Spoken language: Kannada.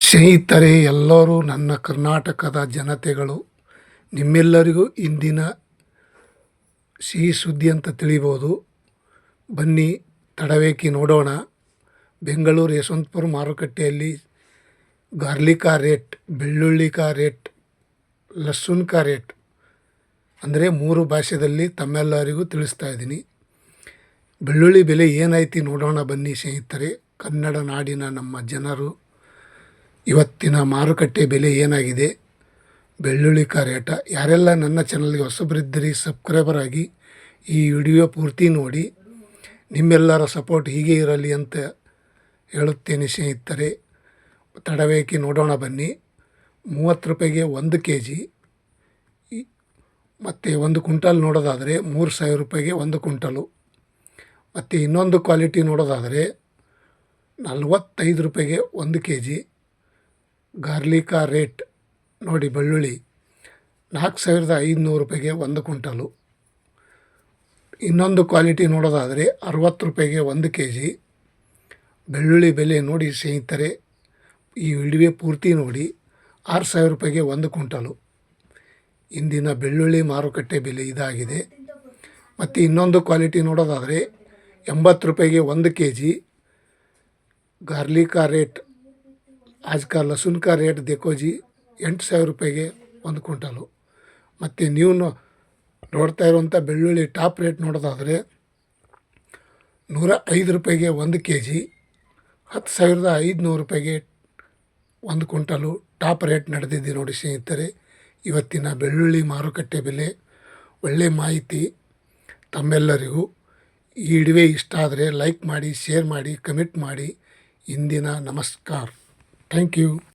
ಸ್ನೇಹಿತರೆ, ಎಲ್ಲರೂ ನನ್ನ ಕರ್ನಾಟಕದ ಜನತೆಗಳು, ನಿಮ್ಮೆಲ್ಲರಿಗೂ ಇಂದಿನ ಸಿಹಿ ಸುದ್ದಿ ಅಂತ ತಿಳಿಬೋದು. ಬನ್ನಿ, ತಡವೇಕಿ ನೋಡೋಣ. ಬೆಂಗಳೂರು ಯಶವಂತಪುರ ಮಾರುಕಟ್ಟೆಯಲ್ಲಿ ಗಾರ್ಲಿಕಾ ರೇಟ್ ಬೆಳ್ಳುಳ್ಳಿಕಾ ರೇಟ್ ಲಸುನ್ಕಾ ರೇಟ್ ಅಂದರೆ ಮೂರು ಭಾಷೆಯಲ್ಲಿ ತಮ್ಮೆಲ್ಲರಿಗೂ ತಿಳಿಸ್ತಾ ಇದ್ದೀನಿ. ಬೆಳ್ಳುಳ್ಳಿ ಬೆಲೆ ಏನೈತಿ ನೋಡೋಣ ಬನ್ನಿ ಸ್ನೇಹಿತರೆ. ಕನ್ನಡ ನಾಡಿನ ನಮ್ಮ ಜನರು ಇವತ್ತಿನ ಮಾರುಕಟ್ಟೆ ಬೆಲೆ ಏನಾಗಿದೆ? ಬೆಳ್ಳುಳ್ಳಿ ರೇಟ ಯಾರೆಲ್ಲ ನನ್ನ ಚಾನಲ್ಗೆ ಹೊಸಬರಿದ್ದೀರಿ ಸಬ್ಸ್ಕ್ರೈಬರ್ ಆಗಿ ಈ ವಿಡಿಯೋ ಪೂರ್ತಿ ನೋಡಿ. ನಿಮ್ಮೆಲ್ಲರ ಸಪೋರ್ಟ್ ಹೀಗೆ ಇರಲಿ ಅಂತ ಹೇಳುತ್ತೇನೆ ಸ್ನೇಹಿತರೆ. ತಡವೇಕಿ ನೋಡೋಣ ಬನ್ನಿ. ಮೂವತ್ತು ರೂಪಾಯಿಗೆ ಒಂದು ಕೆ ಜಿ ಮತ್ತು ಒಂದು ಕುಂಟಲ್ ನೋಡೋದಾದರೆ ಮೂರು ಸಾವಿರ ರೂಪಾಯಿಗೆ ಒಂದು ಕುಂಟಲು ಮತ್ತು ಇನ್ನೊಂದು ಕ್ವಾಲಿಟಿ ನೋಡೋದಾದರೆ ನಲ್ವತ್ತೈದು ರೂಪಾಯಿಗೆ ಒಂದು ಕೆ ಜಿ ಗಾರ್ಲಿಕಾ ರೇಟ್ ನೋಡಿ ಬೆಳ್ಳುಳ್ಳಿ ನಾಲ್ಕು ಸಾವಿರದ ಐದುನೂರು ರೂಪಾಯಿಗೆ ಒಂದು ಕ್ವಿಂಟಲು. ಇನ್ನೊಂದು ಕ್ವಾಲಿಟಿ ನೋಡೋದಾದರೆ ಅರವತ್ತು ರೂಪಾಯಿಗೆ ಒಂದು ಕೆ ಜಿ ಬೆಳ್ಳುಳ್ಳಿ ಬೆಲೆ ನೋಡಿ ಸ್ನೇಹಿತರೆ, ಈ ವಿಡಿಯೋ ಪೂರ್ತಿ ನೋಡಿ. ಆರು ಸಾವಿರ ರೂಪಾಯಿಗೆ ಒಂದು ಕ್ವಿಂಟಲು. ಇಂದಿನ ಬೆಳ್ಳುಳ್ಳಿ ಮಾರುಕಟ್ಟೆ ಬೆಲೆ ಇದಾಗಿದೆ. ಮತ್ತು ಇನ್ನೊಂದು ಕ್ವಾಲಿಟಿ ನೋಡೋದಾದರೆ ಎಂಬತ್ತು ರೂಪಾಯಿಗೆ ಒಂದು ಕೆ ಜಿ ಗಾರ್ಲಿಕ ರೇಟ್ आज का लहसुन का रेट देखो जी ಎಂಟು ಸಾವಿರ ರೂಪಾಯಿಗೆ ಒಂದು ಕ್ವಿಂಟಲು ಮತ್ತು ನೀವು ನೋ- ನೋಡ್ತಾ ಇರುವಂಥ ಬೆಳ್ಳುಳ್ಳಿ ಟಾಪ್ ರೇಟ್ ನೋಡೋದಾದರೆ ನೂರ ಐದು ರೂಪಾಯಿಗೆ ಒಂದು ಕೆ ಜಿ ಹತ್ತು ಸಾವಿರದ ಐದುನೂರು ರೂಪಾಯಿಗೆ ಒಂದು ಕ್ವಿಂಟಲು ಟಾಪ್ ರೇಟ್ ನಡೆದಿದೆ ನೋಡಿ ಸ್ನೇಹಿತರೆ ಇವತ್ತಿನ ಬೆಳ್ಳುಳ್ಳಿ ಮಾರುಕಟ್ಟೆ ಬೆಲೆ ಒಳ್ಳೆಯ ಮಾಹಿತಿ ತಮ್ಮೆಲ್ಲರಿಗೂ ಈ ವಿಡಿಯೋ ಇಷ್ಟ ಆದರೆ ಲೈಕ್ ಮಾಡಿ ಶೇರ್ ಮಾಡಿ ಕಮೆಂಟ್ ಮಾಡಿ ಇಂದಿನ ನಮಸ್ಕಾರ Thank you.